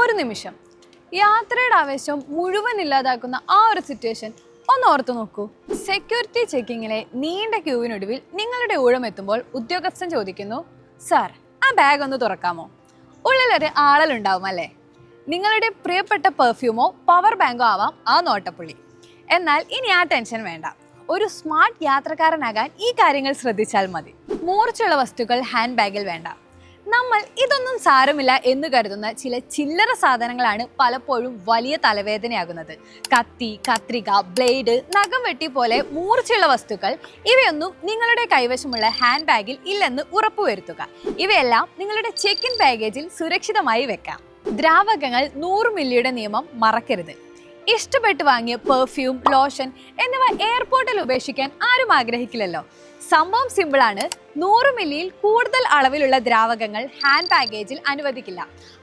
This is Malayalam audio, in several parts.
ഒരു നിമിഷം. യാത്രയുടെ ആവേശം മുഴുവൻ ഇല്ലാതാക്കുന്ന ആ ഒരു സിറ്റുവേഷൻ ഒന്ന് ഓർത്തു നോക്കൂ. സെക്യൂരിറ്റി ചെക്കിങ്ങിലെ നീണ്ട ക്യൂവിനൊടുവിൽ നിങ്ങളുടെ ഊഴം എത്തുമ്പോൾ ഉദ്യോഗസ്ഥൻ ചോദിക്കുന്നു സാർ ആ ബാഗ് ഒന്ന് തുറക്കാമോ? ഉള്ളിലൊരു ആളലുണ്ടാവും അല്ലേ? നിങ്ങളുടെ പ്രിയപ്പെട്ട പെർഫ്യൂമോ പവർ ബാങ്കോ ആവാം ആ നോട്ടപ്പുള്ളി. എന്നാൽ ഇനി ആ ടെൻഷൻ വേണ്ട. ഒരു സ്മാർട്ട് യാത്രക്കാരനാകാൻ ഈ കാര്യങ്ങൾ ശ്രദ്ധിച്ചാൽ മതി. മൂർച്ചുള്ള വസ്തുക്കൾ ഹാൻഡ് ബാഗിൽ വേണ്ട. നമ്മൾ ഇതൊന്നും സാരമില്ല എന്ന് കരുതുന്ന ചില ചില്ലറ സാധനങ്ങളാണ് പലപ്പോഴും വലിയ തലവേദനയാകുന്നത്. കത്തി കത്രിക ബ്ലേഡ് നഖം വെട്ടി പോലെ മൂർച്ചയുള്ള വസ്തുക്കൾ ഇവയൊന്നും നിങ്ങളുടെ കൈവശമുള്ള ഹാൻഡ് ബാഗിൽ ഇല്ലെന്ന് ഉറപ്പുവരുത്തുക ഇവയെല്ലാം നിങ്ങളുടെ ചെക്ക് ഇൻ ബാഗേജിൽ സുരക്ഷിതമായി വെക്കാം. ദ്രാവകങ്ങൾ നൂറ് മില്ലിയുടെ നിയമം മറക്കരുത്. ഇഷ്ടപ്പെട്ട് വാങ്ങിയ പെർഫ്യൂം ലോഷൻ എന്നിവ എയർപോർട്ടിൽ ഉപേക്ഷിക്കാൻ ആരും ആഗ്രഹിക്കില്ലല്ലോ. സംഭവം സിമ്പിളാണ് നൂറ് മില്ലിയിൽ കൂടുതൽ അളവിലുള്ള ദ്രാവകങ്ങൾ ഹാൻഡ് ബാഗേജിൽ അനുവദിക്കില്ല.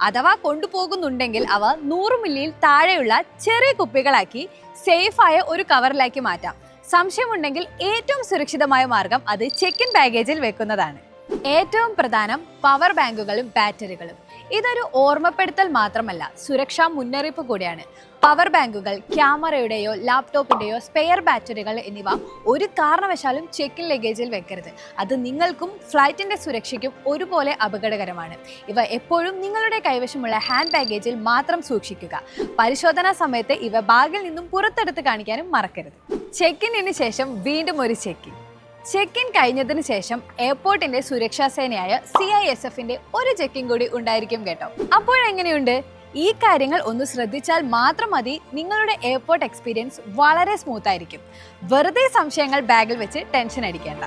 അഥവാ കൊണ്ടുപോകുന്നുണ്ടെങ്കിൽ അവ നൂറ് മില്ലിയിൽ താഴെയുള്ള ചെറിയ കുപ്പികളാക്കി സേഫായ ഒരു കവറിലാക്കി മാറ്റാം. സംശയമുണ്ടെങ്കിൽ ഏറ്റവും സുരക്ഷിതമായ മാർഗം അത് ചെക്ക് ഇൻ ബാഗേജിൽ വെക്കുന്നതാണ്. ഏറ്റവും പ്രധാനം പവർ ബാങ്കുകളും ബാറ്ററികളും. ഇതൊരു ഓർമ്മപ്പെടുത്തൽ മാത്രമല്ല സുരക്ഷാ മുന്നറിയിപ്പ് കൂടിയാണ്. പവർ ബാങ്കുകൾ ക്യാമറയുടെയോ ലാപ്ടോപ്പിന്റെയോ സ്പെയർ ബാറ്ററികൾ എന്നിവ ഒരു കാരണവശാലും ചെക്കിൻ ലഗേജിൽ വെക്കരുത്. അത് നിങ്ങൾക്കും ഫ്ലൈറ്റിന്റെ സുരക്ഷയ്ക്കും ഒരുപോലെ അപകടകരമാണ്. ഇവ എപ്പോഴും നിങ്ങളുടെ കൈവശമുള്ള ഹാൻഡ് ബാഗേജിൽ മാത്രം സൂക്ഷിക്കുക. പരിശോധനാ സമയത്ത് ഇവ ബാഗിൽ നിന്നും പുറത്തെടുത്ത് കാണിക്കാനും മറക്കരുത്. ചെക്ക് ഇന്നിന് ശേഷം വീണ്ടും ഒരു ചെക്ക് ഇൻ ചെക്ക് ഇൻ കഴിഞ്ഞതിന് ശേഷം എയർപോർട്ടിന്റെ സുരക്ഷാ സേനയായ സി ഐ എസ് എഫിന്റെ ഒരു ചെക്കിംഗ് കൂടി ഉണ്ടായിരിക്കും കേട്ടോ. അപ്പോഴെങ്ങനെയുണ്ട്? ഈ കാര്യങ്ങൾ ഒന്ന് ശ്രദ്ധിച്ചാൽ മാത്രം മതി നിങ്ങളുടെ എയർപോർട്ട് എക്സ്പീരിയൻസ് വളരെ സ്മൂത്ത് ആയിരിക്കും. വെറുതെ സംശയങ്ങൾ ബാഗിൽ വെച്ച് ടെൻഷൻ അടിക്കേണ്ട.